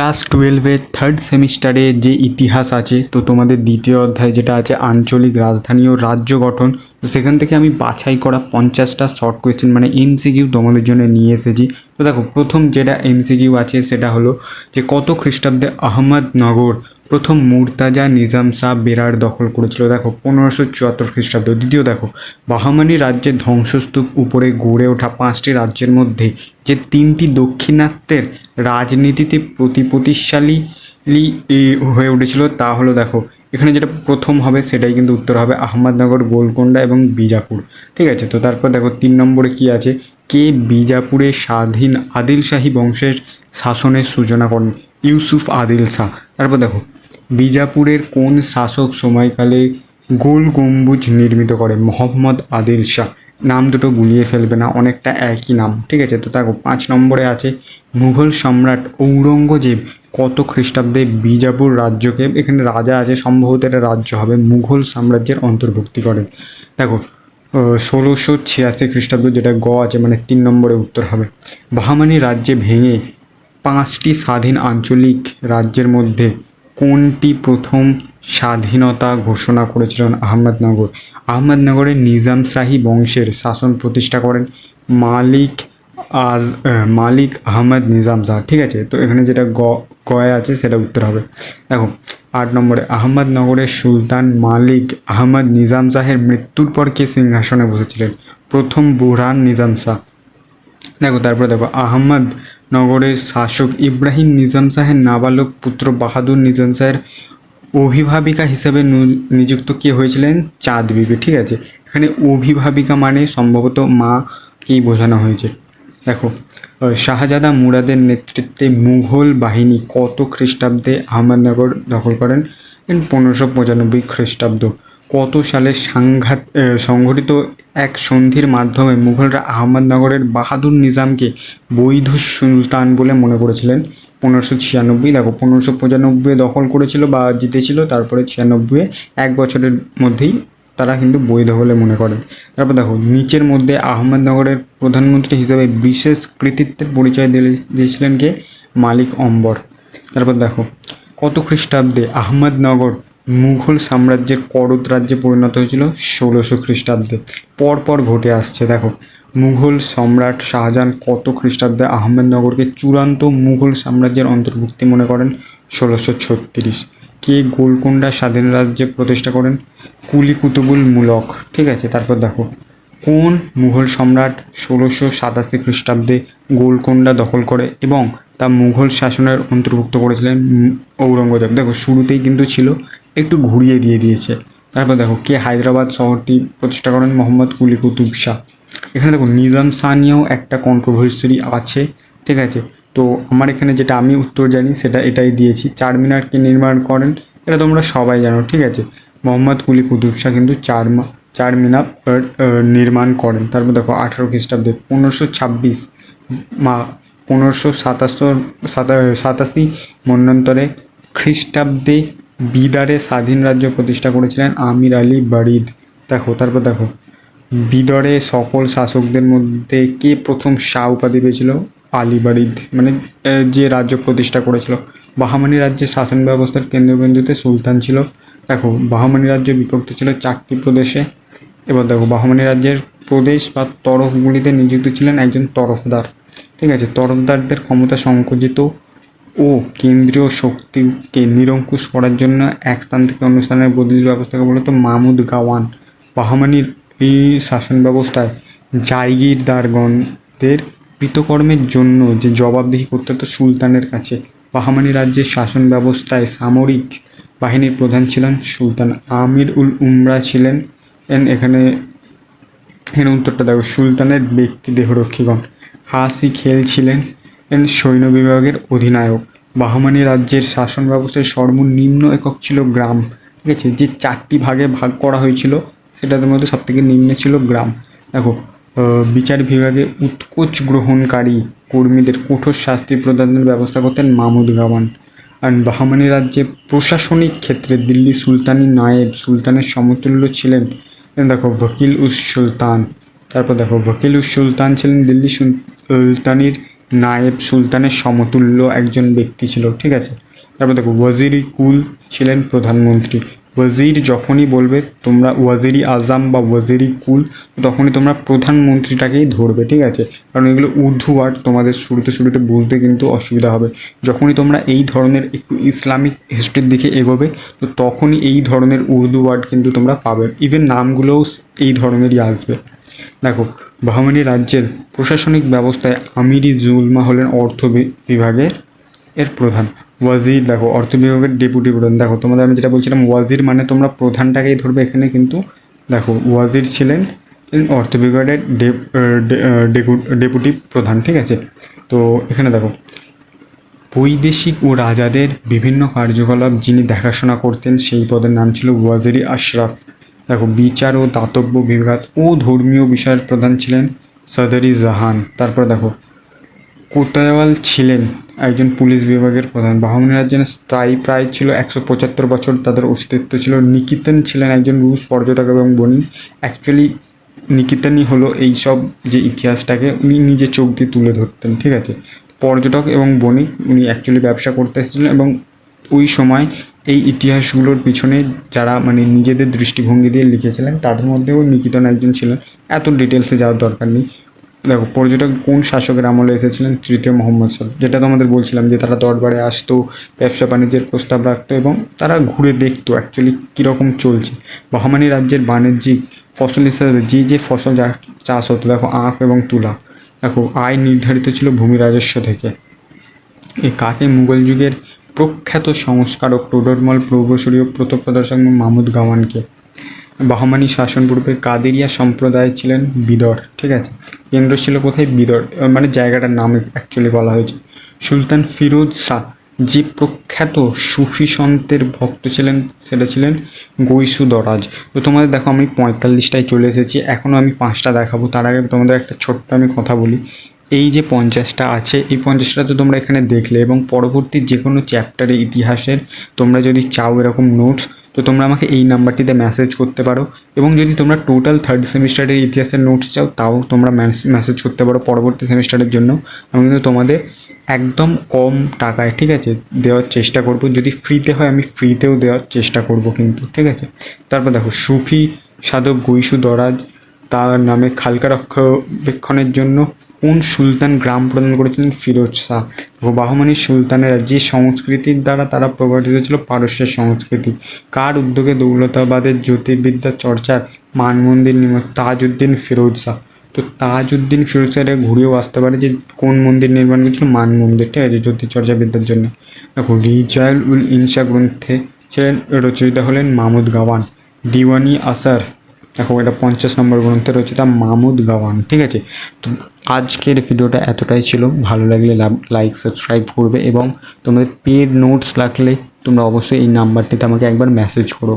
Class টুয়েলভের third সেমিস্টারে যে ইতিহাস আছে, তো তোমাদের দ্বিতীয় অধ্যায় যেটা আছে, আঞ্চলিক রাজধানী ও রাজ্য গঠন তো সেখান থেকে আমি বাছাই করা পঞ্চাশটা শর্ট কোয়েশ্চেন মানে এমসিকিউ তোমাদের জন্য নিয়ে এসেছি। তো দেখো, প্রথম যেটা এমসিকিউ আছে সেটা হলো যে কত খ্রিস্টাব্দে আহমদনগর প্রথম মুরতাজা নিজাম শাহ বেরার দখল করেছিল। দেখো, পনেরোশো চুয়াত্তর খ্রিস্টাব্দ। দ্বিতীয় দেখো, বাহামানি রাজ্যের ধ্বংসস্তূপ উপরে গড়ে ওঠা পাঁচটি রাজ্যের মধ্যে যে তিনটি দক্ষিণাত্যের রাজনীতিতে প্রতি প্রতিষ্ঠালী হয়ে উঠেছিল তা হলো দেখো এখানে যেটা প্রথম হবে সেটাই কিন্তু উত্তর হবে আহমদনগর, গোলকোন্ডা এবং বিজাপুর। ঠিক আছে, তো তারপর দেখো তিন নম্বরে কি আছে? কে বিজাপুরে স্বাধীন আদিল শাহী বংশের শাসনের সূচনা করেন? ইউসুফ আদিল শাহ। তারপর দেখো, বিজাপুরের কোন শাসক সময়কালে গোল গম্বুজ নির্মিত করে? মোহাম্মদ আদিল শাহ। নাম দুটো গুলিয়ে ফেলবে না, অনেকটা একই নাম, ঠিক আছে? তো দেখো, পাঁচ নম্বরে আছে, মুঘল সম্রাট ঔরঙ্গজেব কত খ্রিস্টাব্দে বিজাপুর রাজ্যকে, এখানে রাজা আছে, সম্ভবত এটা রাজ্য হবে, মুঘল সাম্রাজ্যের অন্তর্ভুক্তি করেন দেখো ষোলোশো ছিয়াশি খ্রিস্টাব্দ যেটা গ আছে মানে তিন নম্বরে উত্তর হবে। বাহামানি রাজ্যে ভেঙে পাঁচটি স্বাধীন আঞ্চলিক রাজ্যের মধ্যে কোনটি প্রথম স্বাধীনতা ঘোষণা করেছিলেন আহমদনগর? আহমদনগরের নিজাম শাহী বংশের শাসন প্রতিষ্ঠা করেন মালিক আজ মালিক আহমদ নিজাম শাহ। ঠিক আছে? তো এখানে যেটা গ গয়ে আছে সেটা উত্তর হবে। দেখো, আট নম্বরে, আহমদনগরের সুলতান মালিক আহমদ নিজাম শাহের মৃত্যুর পর কে সিংহাসনে বসেছিলেন? প্রথম বুরহান নিজাম শাহ। দেখো, তারপরে দেখো, আহমদ নগরের শাসক ইব্রাহিম নিজাম শাহের নাবালক পুত্র বাহাদুর নিজাম শাহের অভিভাবিকা হিসেবে নিযুক্ত কে হয়েছিলেন? চাঁদ বিবি, ঠিক আছে? এখানে অভিভাবিকা মানে সম্ভবত মাকেই বোঝানো হয়েছে। দেখো শাহজাদা মুরাদের নেতৃত্বে মুঘল বাহিনী কত খ্রিস্টাব্দে আহমেদনগর দখল করেন? পনেরোশো পঁচানব্বই খ্রিস্টাব্দ। কত সালে সাংঘাত সংঘটিত এক সন্ধির মাধ্যমে মুঘলরা আহমদনগরের বাহাদুর নিজামকে বৈধ সুলতান বলে মনে করেছিলেন। পনেরোশো ছিয়ানব্বই, দেখো, পনেরোশো পঁচানব্বই দখল করেছিল বা জিতেছিল, তারপরে ছিয়ানব্বই এক বছরের মধ্যেই তারা কিন্তু বৈধ বলে মনে করেন তারপর দেখো, নিচের মধ্যে আহমদনগরের প্রধানমন্ত্রী হিসেবে বিশেষ কৃতিত্বের পরিচয় দিয়েছিলেন কে? মালিক অম্বর। তারপর দেখো, কত খ্রিস্টাব্দে আহমদনগর মুঘল সাম্রাজ্যের করদ রাজ্যে পরিণত হয়েছিল ষোলোশো খ্রিস্টাব্দে। পরপর ঘটে আসছে, দেখো। মুঘল সম্রাট শাহজাহান কত খ্রিস্টাব্দে আহমেদনগরকে চূড়ান্ত মুঘল সাম্রাজ্যের অন্তর্ভুক্তি মনে করেন? ষোলোশো ছত্রিশ। কে গোলকোন্ডা স্বাধীন রাজ্যে প্রতিষ্ঠা করেন? কুলি কুতুবুল মুলক। ঠিক আছে, তারপর দেখো। কোন মুঘল সম্রাট ষোলোশো সাতাশি খ্রিস্টাব্দে গোলকোন্ডা দখল করে এবং তা মুঘল শাসনের অন্তর্ভুক্ত করেছিলেন? ঔরঙ্গজেব। দেখো, শুরুতেই কিন্তু ছিল একটু ঘুরিয়ে দিয়ে দিয়েছে। তারপর দেখো কে হায়দ্রাবাদ শহরটি প্রতিষ্ঠা করেন মোহাম্মদ কুলি কুতুব শাহ। এখানে দেখো নিজাম শাহ নিয়েও একটা কন্ট্রোভার্সি আছে ঠিক আছে? তো আমার এখানে যেটা আমি উত্তর জানি সেটা এটাই দিয়েছি। চার মিনারকে নির্মাণ করেন এটা তোমরা সবাই জানো ঠিক আছে? মোহাম্মদ কুলি কুতুব শাহ কিন্তু চার মা- চার মিনার আহ, আহ, নির্মাণ করেন। তারপর দেখো আঠারো খ্রিস্টাব্দে পনেরোশো ছাব্বিশ মা পনেরোশো সাতাশো সাতাশি মন্বন্তরে খ্রিস্টাব্দে বিদারে স্বাধীন রাজ্য প্রতিষ্ঠা করেছিলেন আমির আলী বারিদ। দেখো, তারপর দেখো। বিদরে সকল শাসকদের মধ্যে কে প্রথম শাহ উপাধি পেয়েছিল? আলিবারিদ মানে যে রাজ্য প্রতিষ্ঠা করেছিল। বাহামানি রাজ্যের শাসন ব্যবস্থার কেন্দ্রবিন্দুতে সুলতান ছিল। দেখো, বাহামানি রাজ্য বিভক্ত ছিল চারটি প্রদেশে। এবার দেখো, বাহমানি রাজ্যের প্রদেশ বা তরফগুলিতে নিযুক্ত ছিলেন একজন তরফদার। ঠিক আছে, তরফদারদের ক্ষমতা সংকুচিত ও কেন্দ্রীয় শক্তিকে নিরঙ্কুশ করার জন্য এক স্থান থেকে অন্য স্থানের বদলির ব্যবস্থাকে বলতো মামুদ গাওয়ান। বাহামানির এই শাসন ব্যবস্থায় জায়গিরদারগণদের কৃতকর্মের জন্য যে জবাবদিহি করতে হতো সুলতানের কাছে। বাহামানি রাজ্যের শাসন ব্যবস্থায় সামরিক বাহিনীর প্রধান ছিলেন সুলতান আমির উল উমরা ছিলেন। এখানে এখানে উত্তরটা দেখো, সুলতানের ব্যক্তি দেহরক্ষীগণ। হাসি খেল ছিলেন সৈন্য বিভাগের অধিনায়ক। বাহমানি রাজ্যের শাসন ব্যবস্থায় সর্বনিম্ন একক ছিল গ্রাম, ঠিক আছে? যে চারটি ভাগে ভাগ করা হয়েছিল, সেটার মধ্যে সবথেকে নিম্নে ছিল গ্রাম। দেখো বিচার বিভাগে উৎকোচ গ্রহণকারী কর্মীদের কঠোর শাস্তি প্রদানের ব্যবস্থা করতেন মামুদ গাওয়ান আর বাহমানি রাজ্যে প্রশাসনিক ক্ষেত্রে দিল্লি সুলতানি নায়েব সুলতানের সমতুল্য ছিলেন। দেখো, ভকিল উস সুলতান। তারপর দেখো, ভকিল উস সুলতান ছিলেন দিল্লি সুলতানির নায়েব সুলতানের সমতুল্য একজন ব্যক্তি ছিল, ঠিক আছে? তারপর দেখো, ওয়াজিরি কুল ছিলেন প্রধানমন্ত্রী। ওয়াজির যখনই বলবে, তোমরা ওয়াজিরি আজম বা ওয়াজিরি কুল, তখনই তোমরা প্রধানমন্ত্রীটাকেই ধরবে, ঠিক আছে? কারণ এগুলো উর্দু ওয়ার্ড, তোমাদের শুরুতে শুরুতে বুঝতে কিন্তু অসুবিধা হবে। যখনই তোমরা এই ধরনের একটু ইসলামিক হিস্ট্রির দিকে এগোবে, তো তখনই এই ধরনের উর্দু ওয়ার্ড কিন্তু তোমরা পাবে। ইভেন নামগুলোও এই ধরনেরই আসবে। দেখো বাহমানি রাজ্যের প্রশাসনিক ব্যবস্থায় আমিরি জুলমা হলেন অর্থ বিভাগের এর প্রধান। ওয়াজির দেখো, অর্থ বিভাগের ডেপুটি প্রধান। দেখো, তোমাদের আমি যেটা বলছিলাম, ওয়াজির মানে তোমরা প্রধানটাকেই ধরবে এখানে কিন্তু, দেখো, ওয়াজির ছিলেন অর্থ বিভাগের ডেপুটি প্রধান, ঠিক আছে? তো এখানে দেখো, বৈদেশিক ও রাজাদের বিভিন্ন কার্যকলাপ যিনি দেখাশোনা করতেন, সেই পদের নাম ছিল ওয়াজিরি আশরাফ। দেখো, বিচার ও দাতব্য বিভাগ ও ধর্মীয় বিষয়ের প্রধান ছিলেন সদরি জাহান। তারপর দেখো কোতাওয়াল ছিলেন একজন পুলিশ বিভাগের প্রধান। বাহমনি রাজ্যের স্থায়ী প্রায় ছিল একশো পঁচাত্তর বছর, তাদের অস্তিত্ব ছিল। নিকিতন ছিলেন একজন রুশ পর্যটক এবং বণিক। অ্যাকচুয়ালি নিকিতনই হলো এই সব যে ইতিহাসটাকে উনি নিজে চোখ দিয়ে তুলে ধরতেন, ঠিক আছে? পর্যটক এবং বণিক, উনি অ্যাকচুয়ালি ব্যবসা করতে এসেছিলেন এবং ওই সময় এই ইতিহাসগুলোর পিছনে যারা মানে নিজেদের দৃষ্টিভঙ্গি দিয়ে লিখেছিলেন, তাদের মধ্যেও নিকিতন একজন ছিলেন। এত ডিটেলসে যাওয়ার দরকার নেই। দেখো, পর্যটক কোন শাসকের আমলে এসেছিলেন? তৃতীয় মোহাম্মদ সাহেব যেটা তো আমাদের বলছিলাম যে তারা দরবারে আসতো, ব্যবসা বাণিজ্যের প্রস্তাব রাখতো এবং তারা ঘুরে দেখতো অ্যাকচুয়ালি কীরকম চলছে। বাহমানি রাজ্যের বাণিজ্যিক ফসল হিসাবে যে যে ফসল চাষ হতো, দেখো আখ এবং তুলা। দেখো, আয় নির্ধারিত ছিল ভূমি রাজস্ব থেকে। এই কাকে মুঘল যুগের প্রখ্যাত সংস্কারক টোডরমল প্রৌবশরীয় প্রতপ্রদর্শক মাহমুদ গাওয়ানকে। বাহমানি শাসন পূর্বে কাদেরিয়া সম্প্রদায় ছিলেন বিদর, ঠিক আছে? কেন্দ্র ছিল কোথায়? বিদর মানে জায়গাটার নাম অ্যাকচুয়ালি বলা হয়েছে। সুলতান ফিরোজ শাহ, যে প্রখ্যাত সুফি সন্তের ভক্ত ছিলেন, সেটা ছিলেন গৈসু দরাজ তো তোমাদের দেখো, আমি পঁয়তাল্লিশটায় চলে এসেছি এখনও আমি পাঁচটা দেখাবো, তার আগে তোমাদের একটা ছোট্ট আমি কথা বলি। এই যে পঞ্চাশটা আছে, এই পঞ্চাশটা তো তোমরা এখানে দেখলে এবং পরবর্তী যে কোনো চ্যাপ্টারে ইতিহাসের তোমরা যদি চাও এরকম নোটস তো তোমরা আমাকে এই নাম্বারটিতে মেসেজ করতে পারো এবং যদি তোমরা টোটাল থার্ড সেমিস্টারের ইতিহাসের নোটস চাও, তাও তোমরা মেসেজ করতে পারো পরবর্তী সেমিস্টারের জন্য। আমি কিন্তু তোমাদের একদম কম টাকায়, ঠিক আছে, দেওয়ার চেষ্টা করব। যদি ফ্রিতে হয়, আমি ফ্রিতেও দেওয়ার চেষ্টা করব কিন্তু, ঠিক আছে? তারপর দেখো, সুফি সাধক গৈসু দরাজ, তার নামে খালকা রক্ষণাবেক্ষণের জন্য কোন সুলতান গ্রাম প্রদান করেছিলেন? ফিরোজ শাহ। বাহমানি সুলতানেরা যে সংস্কৃতির দ্বারা তারা প্রভাবিত ছিল পারস্যের সংস্কৃতি। কার উদ্যোগে দৌলতাবাদের জ্যোতির্বিদ্যা চর্চার মান মন্দির নির্মাণ তাজউদ্দিন ফিরোজ শাহ। তো তাজউদ্দিন ফিরোজ শাহ ঘুরেও আসতে পারে যে কোন মন্দির নির্মাণ করেছিল? মান মন্দির ঠিক আছে জ্যোতির্চর্চা বিদ্যার জন্য। দেখো রিজাল উল ইনসা গ্রন্থে ছিলেন রচয়িতা হলেন মাহমুদ গাওয়ান। দিওয়ানি আসার দেখো, এটা পঞ্চাশ নম্বর গ্রন্থে তা মামুদ গাওয়ান, ঠিক আছে? তো আজকের ভিডিওটা এতটাই ছিল। ভালো লাগলে লাইক সাবস্ক্রাইব করবে এবং তোমাদের পেড নোটস লাগলে তোমরা অবশ্যই এই নাম্বারটিতে আমাকে একবার মেসেজ করো।